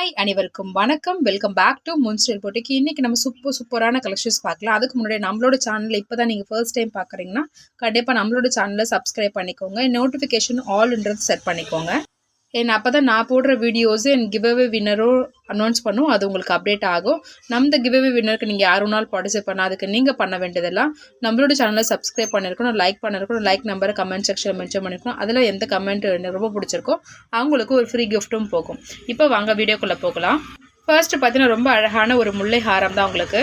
Hi அனைவருக்கும் வணக்கம். Welcome back to முன்ஸ்டைல் போட்டிக்கு இன்றைக்கி நம்ம சூப்பர் சூப்பரான கலெக்ஷன்ஸ் பார்க்கலாம். அதுக்கு முன்னாடி நம்மளோட சேனலில் இப்போ தான் நீங்கள் ஃபர்ஸ்ட் டைம் பார்க்குறீங்கன்னா கண்டிப்பாக நம்மளோட சேனலை சப்ஸ்கிரைப் பண்ணிக்கோங்க. நோட்டிஃபிகேஷன் ஆல்ன்றது செட் பண்ணிக்கோங்க. ஏன்னா அப்போ தான் நான் போடுற வீடியோஸு என் கிவ்அவே வின்னரும் அனௌன்ஸ் பண்ணும் அது உங்களுக்கு அப்டேட் ஆகும். நம்ம கிவ்வே வின்னருக்கு நீங்கள் யார் யாருனாலும் பார்ட்டிசிபேட் பண்ணால் அதுக்கு நீங்கள் பண்ண வேண்டியதெல்லாம் நம்மளோட சேனலை சப்ஸ்கிரைப் பண்ணிருக்கணும் லைக் பண்ணிருக்கணும் லைக் நம்பரை கமெண்ட் செக்ஷனில் மென்ஷன் பண்ணிருக்கணும். அதில் எந்த கமெண்ட் எனக்கு ரொம்ப பிடிச்சிருக்கோ அவங்களுக்கு ஒரு ஃப்ரீ கிஃப்ட்டும் போகும். இப்போ வாங்க வீடியோக்குள்ளே போகலாம். ஃபர்ஸ்ட் பார்த்தீங்கன்னா ரொம்ப அழகான ஒரு முல்லை ஹாரம் தான் உங்களுக்கு.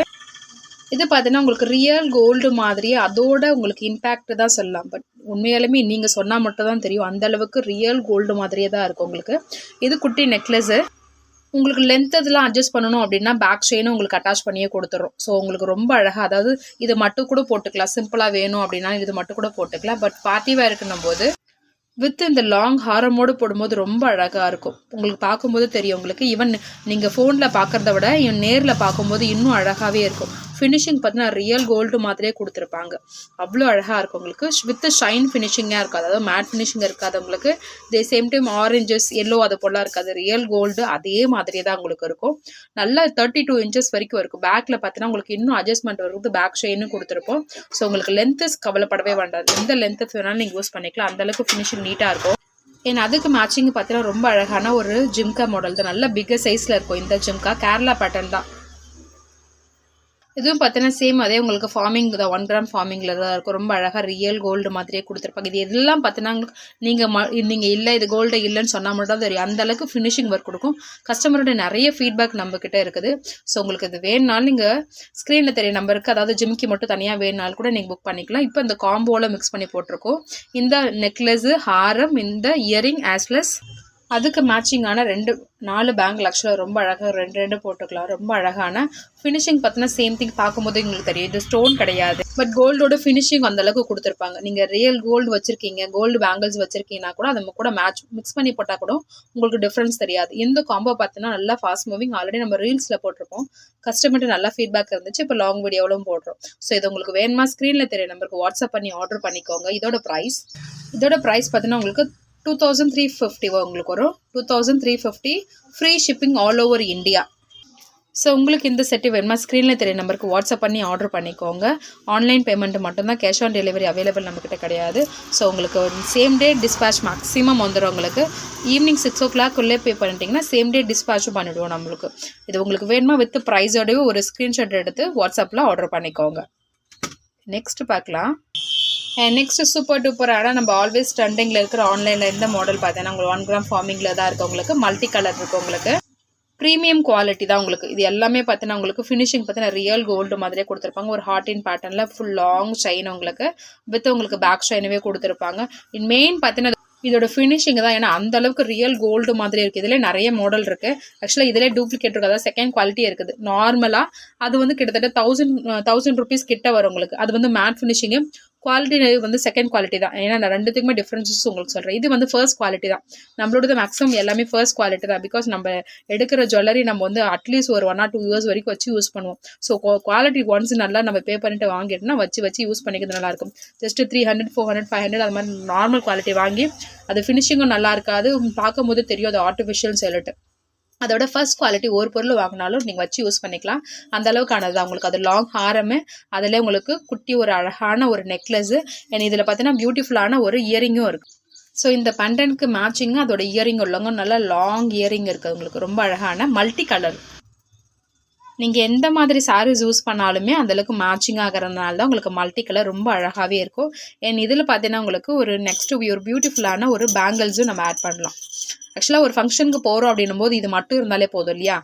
இது பார்த்தீங்கன்னா உங்களுக்கு ரியல் கோல்டு மாதிரி அதோட உங்களுக்கு இம்பேக்ட் தான் சொல்லலாம். பட் உண்மையாலுமே நீங்கள் சொன்னால் மட்டும் தான் தெரியும் அந்தளவுக்கு ரியல் கோல்டு மாதிரியே தான் இருக்கும் உங்களுக்கு. இது குட்டி நெக்லஸ்ஸு உங்களுக்கு லென்த் இதெல்லாம் அட்ஜஸ்ட் பண்ணணும் அப்படின்னா பேக் செயினும் உங்களுக்கு அட்டாச் பண்ணியே கொடுத்துரும் ஸோ உங்களுக்கு ரொம்ப அழகாக அதாவது இது மட்டும் கூட போட்டுக்கலாம். சிம்பிளாக வேணும் அப்படின்னா இது மட்டும் கூட போட்டுக்கலாம். பட் பார்ட்டி வேர்க்குன்னும் போது வித் இந்த லாங் ஹாரமோடு போடும்போது ரொம்ப அழகாக இருக்கும். உங்களுக்கு பார்க்கும்போது தெரியும் உங்களுக்கு. ஈவன் நீங்கள் ஃபோனில் பார்க்குறத விட நேரில் பார்க்கும்போது இன்னும் அழகாகவே இருக்கும். ஃபினிஷிங் பார்த்தீங்கன்னா ரியல் கோல்டு மாதிரியே கொடுத்துருப்பாங்க. அவ்வளோ அழகாக இருக்கும் உங்களுக்கு. வித் ஷைன் ஃபினிஷிங்காக இருக்காது. அதாவது மேட் ஃபினிஷிங் இருக்காது உங்களுக்கு. The same time oranges yellow அது போலாம் இருக்காது. ரியல் கோல்டு அதே மாதிரியே தான் உங்களுக்கு இருக்கும். நல்லா தேர்ட்டி டூ இன்ச்சஸ் வரைக்கும் இருக்கும். பேக்கில் பார்த்தீங்கன்னா உங்களுக்கு இன்னும் அட்ஜஸ்ட்மெண்ட் வருது பேக் ஷெயின்னு கொடுத்துருப்போம். ஸோ உங்களுக்கு லென்த்தஸ் கவலைப்படவே வேண்டாம். எந்த லென்த்து வேணாலும் நீங்கள் யூஸ் பண்ணிக்கலாம். அந்தளவுக்கு ஃபினிஷிங் நீட்டாக இருக்கும். ஏன்னா அதுக்கு மேட்சிங் பார்த்தீங்கன்னா ரொம்ப அழகான ஒரு ஜிம்கா மாடல் தான். நல்ல பிக்கர் சைஸில் இருக்கும் இந்த ஜிம்கா. கேரளா பேட்டர்ன் தான். இதுவும் பார்த்தீங்கன்னா சேம் அதே உங்களுக்கு ஃபார்மிங் தான். ஒன் கிராம் ஃபார்மிங்கில் தான் இருக்கும். ரொம்ப அழகாக ரியல் கோல்டு மாதிரியே கொடுத்துருப்பாங்க. இது எல்லாம் பார்த்தீங்கன்னா நீங்கள் ம நீங்கள் இல்லை இது கோல்டு இல்லைன்னு சொன்னால் மட்டும் தான் தெரியும். அந்தளவுக்கு ஃபினிஷிங் ஒர்க் கொடுக்கும். கஸ்டமரோட நிறைய ஃபீட்பேக் நம்மக்கிட்ட இருக்குது. ஸோ உங்களுக்கு இது வேணுனாலும் நீங்கள் ஸ்க்ரீனில் தெரிய நம்பருக்கு அதாவது ஜிம்க்கு மட்டும் தனியாக வேணுனாலும் கூட நீங்கள் புக் பண்ணிக்கலாம். இப்போ இந்த காம்போவில் மிக்ஸ் பண்ணி போட்டிருக்கோம். இந்த நெக்லஸ்ஸு ஹாரம் இந்த இயரிங் ஆஸ் அதுக்கு மேட்சிங்கான ரெண்டு நாலு பேங்கிள் ஆக்சுவலாக ரொம்ப அழகாக ரெண்டு ரெண்டு போட்டுக்கலாம். ரொம்ப அழகான ஃபினிஷிங் பார்த்தீங்கன்னா சேம் திங் பார்க்கும்போது உங்களுக்கு தெரியும். இது ஸ்டோன் கிடையாது. பட் கோல்டோட ஃபினிஷிங் அந்த அளவுக்கு கொடுத்துருப்பாங்க. நீங்கள் ரியல் கோல்டு வச்சிருக்கீங்க கோல்டு பேங்கிள்ஸ் வச்சிருக்கீங்கன்னா கூட அதை கூட மேட்ச் மிக்ஸ் பண்ணி போட்டால் கூட உங்களுக்கு டிஃப்ரென்ஸ் தெரியாது. இந்த காம்போ பார்த்தீங்கன்னா நல்லா ஃபாஸ்ட் மூவிங் ஆல்ரெடி நம்ம ரீல்ஸில் போட்டிருப்போம். கஸ்டமர்கிட்ட நல்லா ஃபீட்பேக் இருந்துச்சு. இப்போ லாங் வீடியோவிலும் போடுறோம். ஸோ இது உங்களுக்கு வேணுமா? ஸ்க்ரீனில் தெரிய நம்பருக்கு வாட்ஸ்அப் பண்ணி ஆர்டர் பண்ணிக்கோங்க. இதோட ப்ரைஸ் இதோட ப்ரைஸ் பார்த்தீங்கன்னா உங்களுக்கு டூ தௌசண்ட் த்ரீ ஃபிஃப்டி உங்களுக்கு வரும். Two thousand three fifty free shipping all over India so உங்களுக்கு இந்த செட்டு வேணுமா? ஸ்க்ரீனில் தெரிய நம்பருக்கு வாட்ஸ்அப் பண்ணி ஆர்டர் பண்ணிக்கோங்க. ஆன்லைன் பேமெண்ட் மட்டும்தான் கேஷ் ஆன் டெலிவரி அவைலபிள் நம்மக்கிட்ட கிடையாது. ஸோ உங்களுக்கு சேம் டே டிஸ்பேச் மேக்ஸிமம் வந்துடும் உங்களுக்கு. ஈவினிங் சிக்ஸ் ஓ கிளாக்குள்ளே பே பண்ணிட்டீங்கன்னா சேம் டே டிஸ்பேச்சும் பண்ணிவிடுவோம் நம்மளுக்கு. இது உங்களுக்கு வேணுமா? வித் ப்ரைஸோடவே ஒரு ஸ்க்ரீன்ஷாட் எடுத்து வாட்ஸ்அப்பில் ஆர்டர் பண்ணிக்கோங்க. நெக்ஸ்ட் பார்க்கலாம். நெக்ஸ்ட் சூப்பர் டூப்பர் ஆனால் நம்ம ஆல்வேஸ் ட்ரெண்டிங்கில் இருக்கிற ஆன்லைனில் எந்த மாடல் பார்த்தீங்கன்னா உங்களுக்கு ஒன் கிராம் ஃபார்மிங்கில் தான் இருக்குது உங்களுக்கு. மல்டி கலர் இருக்குது உங்களுக்கு. ப்ரீமியம் குவாலிட்டி தான் உங்களுக்கு. இது எல்லாமே பார்த்தீங்கன்னா உங்களுக்கு ஃபினிஷிங் பார்த்தீங்கன்னா ரியல் கோல்டு மாதிரியே கொடுத்துருப்பாங்க. ஒரு ஹார்டின் பேட்டர்னில் ஃபுல் லாங் ஷைன் உங்களுக்கு. வித் உங்களுக்கு பேக் ஷைனவே கொடுத்துருப்பாங்க. இன் மெயின் பார்த்தீங்கன்னா இதோட ஃபினிஷிங் தான். ஏன்னா அந்த அளவுக்கு ரியல் கோல்டு மாதிரி இருக்குது இதில் நிறைய மாடல் இருக்குது ஆக்சுவலாக இதிலே டூப்ளிகேட் இருக்குது அதாவது செகண்ட் குவாலிட்டி இருக்குது. நார்மலாக அது வந்து கிட்டத்தட்ட தௌசண்ட் தௌசண்ட் ருபீஸ் கிட்ட வரும் உங்களுக்கு. அது வந்து மேட் ஃபினிஷிங்கு குவாலிட்டி வந்து செகண்ட் குவாலிட்டி தான். ஏன்னா நான் ரெண்டுத்துக்குமே டிஃப்ரென்சஸ் உங்களுக்கு சொல்கிறேன் இது வந்து ஃபர்ஸ்ட் குவாலிட்டி தான். நம்மளோட மேக்ஸிமம் எல்லாமே ஃபர்ஸ்ட் குவாலிட்டி தான். பிகாஸ் நம்ம எடுக்கிற ஜுவல்லரி நம்ம வந்து அட்லீஸ்ட் ஒரு ஒன் ஆர் டூ இயர்ஸ் வரைக்கும் வச்சு யூஸ் பண்ணுவோம். ஸோ குவாலிட்டி ஒன்ஸ் நல்லா நம்ம பே பண்ணிட்டு வாங்கிட்டோம்னா வச்சு வச்சு யூஸ் பண்ணிக்கிறது நல்லாயிருக்கும். Just three hundred four hundred five hundred அது மாதிரி நார்மல் குவாலிட்டி வாங்கி அது ஃபினிஷிங்கும் நல்லா இருக்காது. பார்க்கும்போது தெரியும் அது ஆர்டிஃபிஷியல் சொல்லிட்டு அதோட ஃபர்ஸ்ட் குவாலிட்டி ஒரு பொருள் வாங்கினாலும் நீங்கள் வச்சு யூஸ் பண்ணிக்கலாம். அந்த அளவுக்கானது தான் உங்களுக்கு அது லாங் ஹாரமு அதில் உங்களுக்கு குட்டி ஒரு அழகான ஒரு நெக்லஸ்ஸு அண்ட் இதில் பார்த்தீங்கன்னா பியூட்டிஃபுல்லான ஒரு இயரிங்கும் இருக்குது ஸோ இந்த பண்டனுக்கு மேட்சிங்காக அதோட இயரிங் உள்ளவங்க நல்லா லாங் இயரிங் இருக்குது உங்களுக்கு ரொம்ப அழகான மல்டி கலர் நீங்கள் எந்த மாதிரி சாரீஸ் யூஸ் பண்ணாலுமே அந்தளவுக்கு மேட்சிங் ஆகிறதுனால தான் உங்களுக்கு மல்டி கலர் ரொம்ப அழகாகவே இருக்கும். என் இதில் பார்த்தீங்கன்னா உங்களுக்கு ஒரு நெக்ஸ்ட் ஒரு பியூட்டிஃபுல்லான ஒரு பேங்கிள்ஸும் நம்ம ஆட் பண்ணலாம். ஆக்சுவலாக ஒரு ஃபங்க்ஷனுக்கு போகிறோம் அப்படின்னும் போது இது மட்டும் இருந்தாலே போதும் இல்லையா?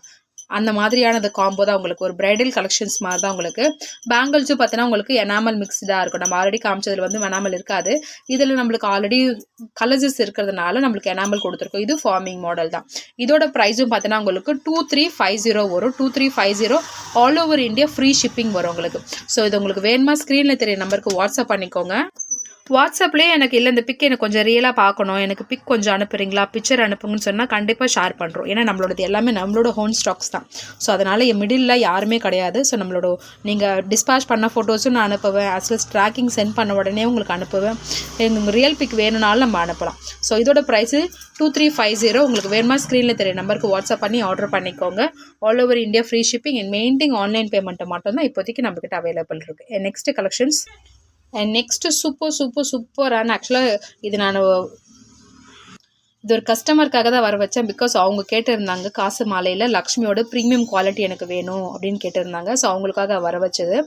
அந்த மாதிரியானது காம்போ தான் உங்களுக்கு. ஒரு பிரைடல் கலெக்ஷன்ஸ் மாதிரி தான் உங்களுக்கு. பேங்கிள்ஸும் பார்த்தீங்கன்னா உங்களுக்கு எனாமல் மிக்ஸ்டாக இருக்கும். நம்ம ஆல்ரெடி காமிச்சதில் வந்து எனாமல் இருக்காது. இதில் நம்மளுக்கு ஆல்ரெடி கலர்ஸஸ் இருக்கிறதுனால நம்மளுக்கு எனாமல் கொடுத்துருக்கோம். இது ஃபார்மிங் மாடல் தான். இதோட ப்ரைஸும் பார்த்தீங்கன்னா உங்களுக்கு டூ த்ரீ ஃபைவ் ஜீரோ வரும். Two three five zero all over India free shipping வரும் உங்களுக்கு. ஸோ இது உங்களுக்கு வேணுமா? ஸ்க்ரீனில் தெரிய நம்பருக்கு வாட்ஸ்அப் பண்ணிக்கோங்க. வாட்ஸ்அப்லேயே எனக்கு இல்லை இந்த பிக் எனக்கு கொஞ்சம் ரியலாக பார்க்கணும். எனக்கு பிக் கொஞ்சம் அனுப்புறீங்களா? பிக்சர் அனுப்புங்கன்னு சொன்னால் கண்டிப்பாக ஷேர் பண்ணுறோம் ஏன்னா நம்மளோடது எல்லாமே நம்மளோட ஹோன் ஸ்டாக்ஸ் தான். ஸோ அதனால் என் மிடில் யாருமே கிடையாது. ஸோ நம்மளோட நீங்கள் டிஸ்பேச் பண்ண ஃபோட்டோஸும் நான் அனுப்புவேன். அஸ் well ட்ராக்கிங் சென்ட் பண்ண உடனே உங்களுக்கு அனுப்புவேன். எங்களுக்கு ரியல் பிக் வேணும்னாலும் நம்ம அனுப்பலாம். ஸோ இதோட price two three five zero உங்களுக்கு வேணுமா ஸ்க்ரீனில் தெரிய நம்பருக்கு வாட்ஸ்அப் பண்ணி ஆர்டர் பண்ணிக்கோங்க. All over India free shipping and மெயின்டிங் online பேமெண்ட்டை மட்டும்தான் இப்போதைக்கு நம்மக்கிட்ட அவைலபிள் இருக்குது next collections next super super சூப்பரான ஆக்சுவலாக இது நான் இது ஒரு கஸ்டமருக்காக தான் வர வச்சேன். பிகாஸ் அவங்க கேட்டிருந்தாங்க காசு மாலையில் லக்ஷ்மியோட ப்ரீமியம் குவாலிட்டி எனக்கு வேணும் அப்படின்னு கேட்டிருந்தாங்க. ஸோ அவங்களுக்காக வர வச்சது.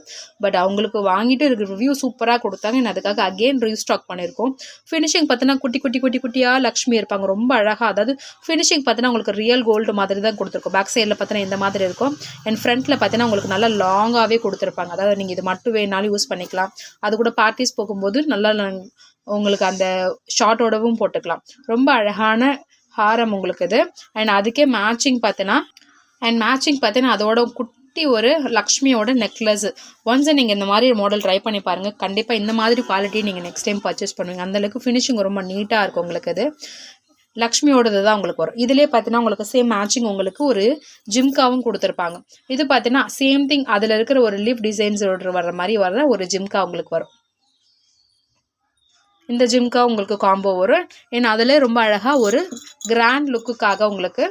பட் அவங்களுக்கு வாங்கிட்டு இருக்கிற ரிவ்யூ சூப்பராக கொடுத்தாங்க. நான் அதுக்காக அகெயின் ரீஸ்டாக் பண்ணியிருக்கோம். ஃபினிஷிங் பார்த்தீங்கன்னா குட்டி குட்டி குட்டி குட்டியாக லக்ஷ்மி இருப்பாங்க. ரொம்ப அழகாக அதாவது ஃபினிஷிங் பார்த்தீங்கன்னா உங்களுக்கு ரியல் கோல்டு மாதிரி தான் கொடுத்துருக்கோம். பேக் சைடில் பார்த்தீங்கன்னா இந்த மாதிரி இருக்கும். அண்ட் ஃப்ரண்ட்டில் பார்த்தீங்கன்னா உங்களுக்கு நல்லா லாங்காகவே கொடுத்துருப்பாங்க. அதாவது நீங்கள் இது மட்டும் வேணாலும் யூஸ் பண்ணிக்கலாம். அது கூட பார்ட்டிஸ் போகும்போது நல்லா உங்களுக்கு அந்த ஷார்ட்டோடவும் போட்டுக்கலாம். ரொம்ப அழகான ஹாரம் உங்களுக்கு இது. அண்ட் அதுக்கே மேட்சிங் பார்த்தீங்கன்னா அண்ட் மேட்சிங் பார்த்தீங்கன்னா அதோட குட்டி ஒரு லக்ஷ்மியோட நெக்லஸ் ஒன்ஸ் நீங்கள் இந்த மாதிரி மாடல் ட்ரை பண்ணி பாருங்கள் கண்டிப்பாக இந்த மாதிரி குவாலிட்டி நீங்கள் நெக்ஸ்ட் டைம் பர்ச்சேஸ் பண்ணுவீங்க. அந்தளவுக்கு ஃபினிஷிங் ரொம்ப நீட்டாக இருக்கும் உங்களுக்கு அது லக்ஷ்மியோடது தான் உங்களுக்கு வரும். இதுலேயே பார்த்தீங்கன்னா உங்களுக்கு சேம் மேட்சிங் உங்களுக்கு ஒரு ஜிம்காவும் கொடுத்துருப்பாங்க. இது பார்த்தீங்கன்னா சேம் திங் அதில் இருக்கிற ஒரு லிப் டிசைன்ஸோட வர்ற மாதிரி வர ஒரு ஜிம்கா உங்களுக்கு வரும். இந்த ஜிம்கா உங்களுக்கு காம்போ வரும். ஏன்னா அதில் ரொம்ப அழகாக ஒரு கிராண்ட் லுக்குக்காக உங்களுக்கு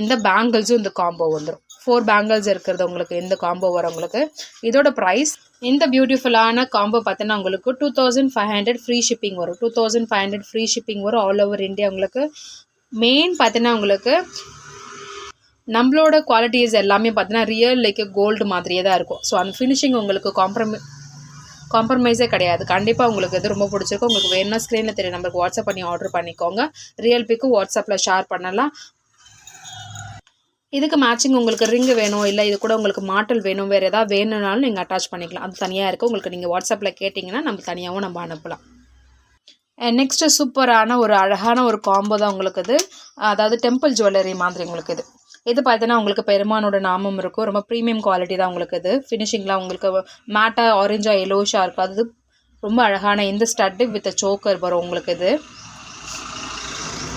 இந்த பேங்கிள்ஸும் இந்த காம்போ வந்துடும் ஃபோர் பேங்கிள்ஸ் இருக்கிறது உங்களுக்கு இந்த காம்போ வரும் உங்களுக்கு. இதோட ப்ரைஸ் இந்த பியூட்டிஃபுல்லான காம்போ பார்த்தீங்கன்னா உங்களுக்கு two thousand five hundred free shipping வரும். Two thousand five hundred free shipping வரும் ஆல் ஓவர் இந்தியா உங்களுக்கு. மெயின் பார்த்தீங்கன்னா உங்களுக்கு நம்மளோட குவாலிட்டிஸ் எல்லாமே பார்த்தீங்கன்னா ரியல் லைக் கோல்டு மாதிரியே தான் இருக்கும். ஸோ அந்த ஃபினிஷிங் உங்களுக்கு காம்ப்ரமை காம்ப்ரமைஸே கிடையாது. கண்டிப்பாக உங்களுக்கு இது ரொம்ப பிடிச்சிருக்கும் உங்களுக்கு வேணும்னா ஸ்க்ரீனில் தெரிய நம்பருக்கு வாட்ஸ்அப் பண்ணி ஆர்டர் பண்ணிக்கோங்க. ரியல் பிக்கு வாட்ஸ்அப்பில் ஷேர் பண்ணலாம். இதுக்கு மேட்சிங் உங்களுக்கு ரிங்கு வேணும் இல்லை இது கூட உங்களுக்கு மாட்டல் வேணும் வேறு எதாவது வேணும்னாலும் நீங்கள் அட்டாச் பண்ணிக்கலாம். அது தனியாக இருக்குது உங்களுக்கு நீங்கள் வாட்ஸ்அப்பில் கேட்டிங்கன்னா நம்ம தனியாகவும் நம்ம அனுப்பலாம். நெக்ஸ்ட்டு சூப்பரான ஒரு அழகான ஒரு காம்போ தான் உங்களுக்கு இது அதாவது டெம்பிள் ஜுவல்லரி மாதிரி உங்களுக்கு இது. இது பார்த்தீங்கன்னா உங்களுக்கு பெருமானோட நாமம் இருக்கும். ரொம்ப ப்ரீமியம் குவாலிட்டி தான் உங்களுக்கு இது. ஃபினிஷிங்லாம் உங்களுக்கு மேட்டாக ஆரஞ்சா எல்லோஷாக இருக்கும். அது ரொம்ப அழகான இந்த ஸ்டட்டு வித் சோக்கர் வரும் உங்களுக்கு இது.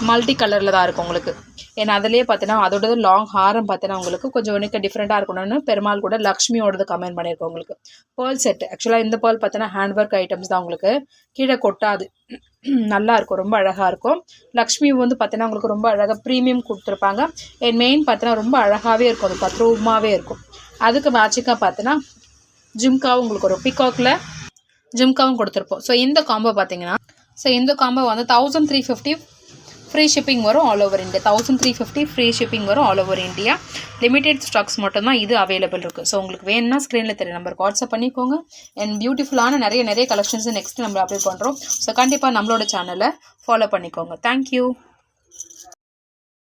மல்டி கலரில் தான் இருக்கும் உங்களுக்கு. ஏன்னா அதிலே பார்த்தீங்கன்னா அதோட லாங் ஹாரம் பார்த்தீங்கன்னா உங்களுக்கு கொஞ்சம் உனக்கு டிஃப்ரெண்ட்டாக இருக்கணும்னு பெருமாள் கூட லக்ஷ்மியோடது கமெண்ட் பண்ணியிருக்கோம் உங்களுக்கு. பேர்ல் செட் ஆக்சுவலாக இந்த பேர்ல் பார்த்தீங்கன்னா ஹேண்ட் ஒர்க் ஐட்டம்ஸ் தான் உங்களுக்கு. கீழே கொட்டாது. நல்லா இருக்கும். ரொம்ப அழகாக இருக்கும். லக்ஷ்மி வந்து பார்த்தீங்கன்னா உங்களுக்கு ரொம்ப அழகாக ப்ரீமியம் கொடுத்துருப்பாங்க. என் மெயின் பார்த்தீங்கன்னா ரொம்ப அழகாகவே இருக்கும். அது பத்ரூபமாகவே இருக்கும். அதுக்கு மேட்சிக்காக பார்த்தீங்கன்னா ஜிம்காவும் உங்களுக்கு ஒரு பிகாக்கில் ஜிம்காவும் கொடுத்துருப்போம். ஸோ இந்த காம்போ பார்த்தீங்கன்னா ஸோ இந்த காம்போ வந்து thousand three fifty free shipping வரும் all over India thousand three fifty free shipping வரும் all over India limited stocks மட்டும்தான் இது அவைலபிள் இருக்குது ஸோ உங்களுக்கு வேணும்னா ஸ்க்ரீனில் தெரிய நம்பருக்கு வாட்ஸ்அப் பண்ணிக்கோங்க. அண்ட் பியூட்டிஃபுல்லான நிறைய நிறைய கலெக்ஷன்ஸ் நெக்ஸ்ட் நம்ம அப்ளை பண்ணுறோம் ஸோ கண்டிப்பாக நம்மளோட சேனலை ஃபாலோ பண்ணிக்கோங்க. தேங்க்யூ